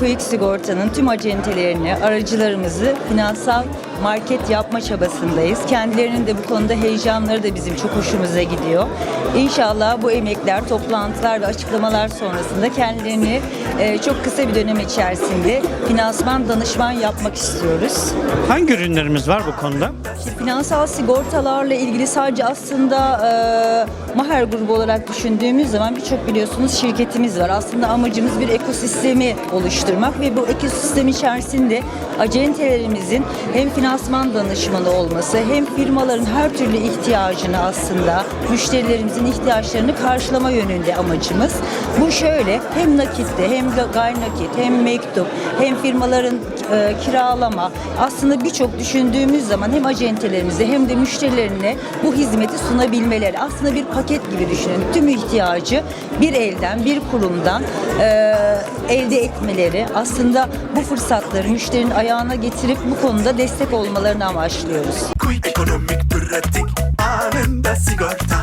Quick Sigorta'nın tüm acentelerini, aracılarımızı finansal market yapma çabasındayız. Kendilerinin de bu konuda heyecanları da bizim çok hoşumuza gidiyor. İnşallah bu emekler, toplantılar ve açıklamalar sonrasında kendilerini e, çok kısa bir dönem içerisinde finansman danışman yapmak istiyoruz. Hangi ürünlerimiz var bu konuda? İşte finansal sigortalarla ilgili sadece aslında e, Maher grubu olarak düşündüğümüz zaman birçok biliyorsunuz şirketimiz var. Aslında amacımız bir ekosistemi oluşturmak ve bu ekosistem içerisinde acentelerimizin hem finansman danışmanı olması hem firmaların her türlü ihtiyacını aslında müşterilerimizin ihtiyaçlarını karşılama yönünde amacımız. Bu şöyle hem nakitte hem gayri nakit hem mektup hem firmaların e, kiralama aslında birçok düşündüğümüz zaman hem acentelerimize hem de müşterilerine bu hizmeti sunabilmeleri aslında bir paket gibi düşünün. Tüm ihtiyacı bir elden bir kurumdan e, elde etmeleri aslında bu fırsatları müşterinin ayağına getirip bu konuda destek olmalarını amaçlıyoruz. Ekonomik pratik anında sigorta